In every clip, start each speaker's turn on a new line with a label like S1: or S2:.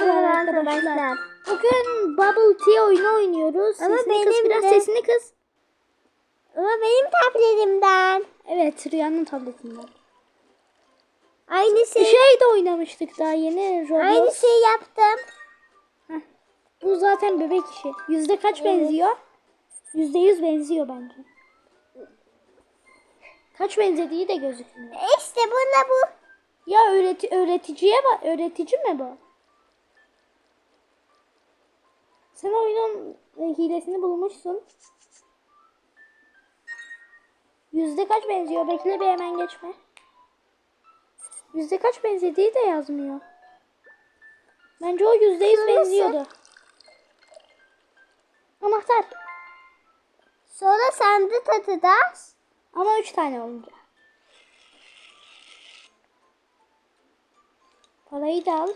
S1: Merhaba
S2: arkadaşlar. Bugün Bubble Tea oyunu oynuyoruz.
S1: Ama
S2: sesini kız
S1: benim
S2: biraz
S1: de-
S2: sesini kız.
S1: Ama benim tabletimden.
S2: Evet Rüya'nın tabletinden.
S1: Aynı şey.
S2: Şey de oynamıştık daha yeni Roblox.
S1: Aynı şey yaptım.
S2: Heh. Bu zaten bebek işi. Yüzde kaç
S1: Evet.
S2: benziyor? Yüzde yüz benziyor bence. Kaç benzediği de gözükmüyor.
S1: İşte bunda bu.
S2: Ya öğreti öğreticiye bak. Öğretici mi bu? Sen oyunun hilesini bulmuşsun. Yüzde kaç benziyor? Bekle bir hemen geçme. Yüzde kaç benzediği de yazmıyor. Bence o yüzde yüz benziyordu. Anahtar.
S1: Sonra sandı tatacağız.
S2: Ama üç tane olunca. Parayı da al.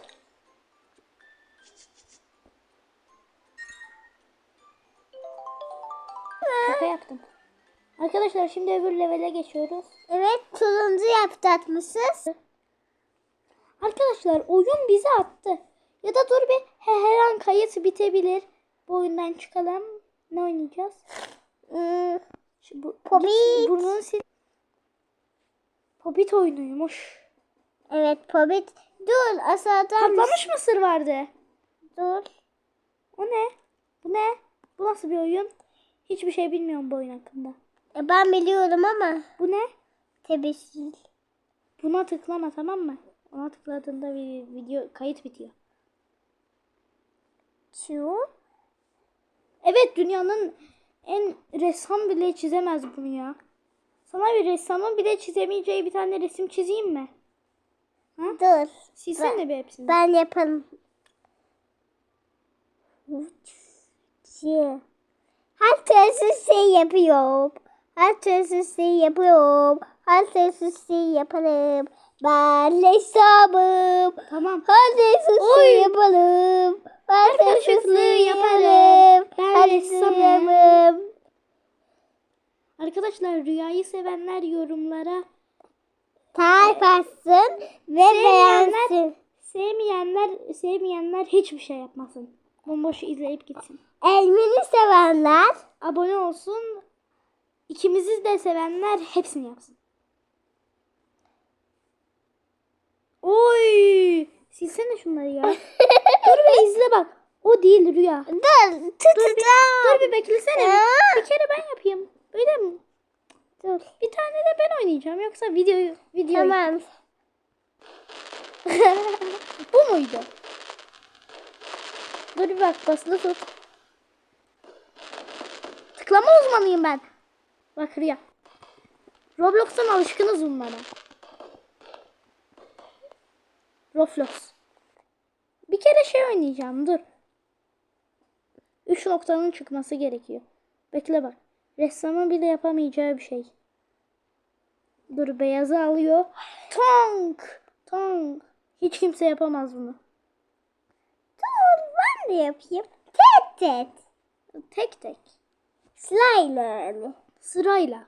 S2: Şaka yaptım. Arkadaşlar şimdi öbür levele geçiyoruz.
S1: Evet turuncu yapacakmışız.
S2: Arkadaşlar oyun bizi attı. Ya da dur bir he, her an kayıt bitebilir. Bu oyundan çıkalım. Ne oynayacağız?
S1: Hmm,
S2: Şu, bu,
S1: Popit.
S2: Burnunu sil. Popit oyunuymuş.
S1: evet pobit. Dur aşağıdan.
S2: Patlamış mısır vardı.
S1: Dur.
S2: O ne? Bu ne? Bu nasıl bir oyun? Hiçbir şey bilmiyorum bu oyun hakkında.
S1: E, ben biliyorum ama.
S2: Bu ne?
S1: Tebessül.
S2: Buna tıklama tamam mı? Ona tıkladığında bir video kayıt bitiyor.
S1: Şu.
S2: Evet dünyanın en ressam bile çizemez bunu ya. Sana bir ressamın bile çizemeyeceği bir tane resim çizeyim mi?
S1: Dur.
S2: Silsene bir hepsini.
S1: Ben yaparım. Şey. Türlü şey yapıyorum. Her türlü şey yapıyorum. Her türlü şey yaparım. Ben ressamım.
S2: Tamam.
S1: Her türlü şey yaparım. Türlü
S2: karışıklığı yaparım. Ben ressamım. Arkadaşlar rüyayı sevenler yorumlara
S1: Tarif atsın ve
S2: Sevmeyenler-
S1: beğensin.
S2: sevmeyenler sevmeyenler hiçbir şey yapmasın. Bomboş izleyip gitsin.
S1: Elmini sevenler
S2: Abone olsun. İkimizi de sevenler hepsini yapsın. Oy! Silsene şunları ya. Dur bir izle bak. O değil rüya.
S1: Dur, tutacağım.
S2: Dur bir beklesene.
S1: Ya.
S2: Bir, bir kere ben yapayım. Öyle mi?
S1: Dur.
S2: Bir tane de ben oynayacağım. Yoksa videoyu videoyu.
S1: Tamam.
S2: Bu muydu? Dur bir bak basılı tut. Tıklama uzmanıyım ben. Bak Rüya. Roblox'tan alışkınız bunlara. Roblox. Bir kere şey oynayacağım dur. Üç noktanın çıkması gerekiyor. Bekle bak. Ressamın bile yapamayacağı bir şey. Dur beyazı alıyor. Tonk. Tonk. Hiç kimse yapamaz bunu.
S1: Dur, ben de yapayım. Tet tet.
S2: Tek tek.
S1: Sırayla yani.
S2: Sırayla.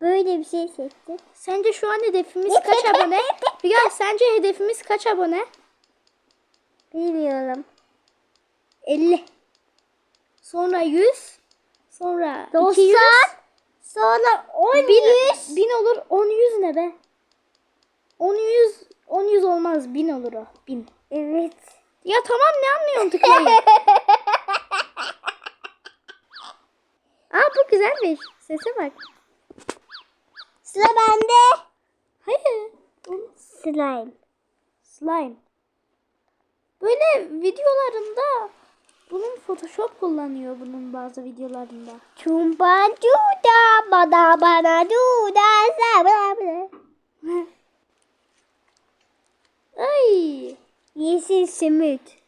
S1: Böyle bir şey seçtim.
S2: Sence şu an hedefimiz kaç abone? Rüya sence hedefimiz kaç abone?
S1: Bilmiyorum.
S2: 50. Sonra 100. Sonra 200.
S1: 90. Sonra 10
S2: 1000, 1000 olur. 10 100 ne be? 10 100 10 100 olmaz. 1000 olur o. 1000.
S1: Evet.
S2: Ya tamam ne anlıyorsun tıklayın. Aa bu güzelmiş. Sese bak.
S1: Sıra bende.
S2: Hayır.
S1: Slime.
S2: Slime. Böyle videolarında bunun Photoshop kullanıyor bunun bazı videolarında.
S1: Çumpa cuda bana bana cuda sabra bra.
S2: Ay.
S1: Yeşil simit.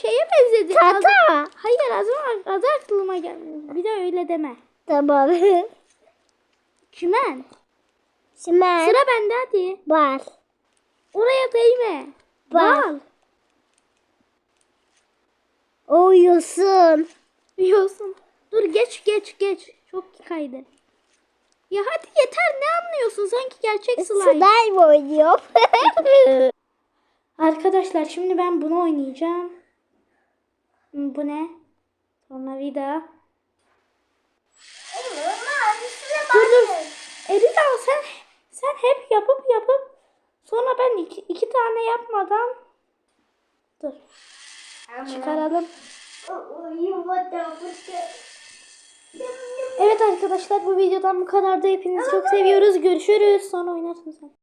S2: Şeye benzedi.
S1: Tata.
S2: Adı- Hayır adı, adı aklıma gelmiyor. Bir de öyle deme.
S1: Tamam.
S2: Çimen.
S1: Simen.
S2: Sıra bende hadi.
S1: Var.
S2: Oraya değme.
S1: Bal.
S2: Bal.
S1: Uyusun.
S2: Yiyorsun. Dur geç geç geç. Çok kaydı. Ya hadi yeter ne anlıyorsun sanki gerçek slime.
S1: Slime oynuyor.
S2: Arkadaşlar şimdi ben bunu oynayacağım. Bu ne? Sonra vida. Dur dur. Erida sen sen hep yapıp yapıp sonra ben iki, iki tane yapmadan dur çıkaralım. Evet arkadaşlar bu videodan bu kadar da hepinizi çok seviyoruz. Görüşürüz. Sonra oynarsınız.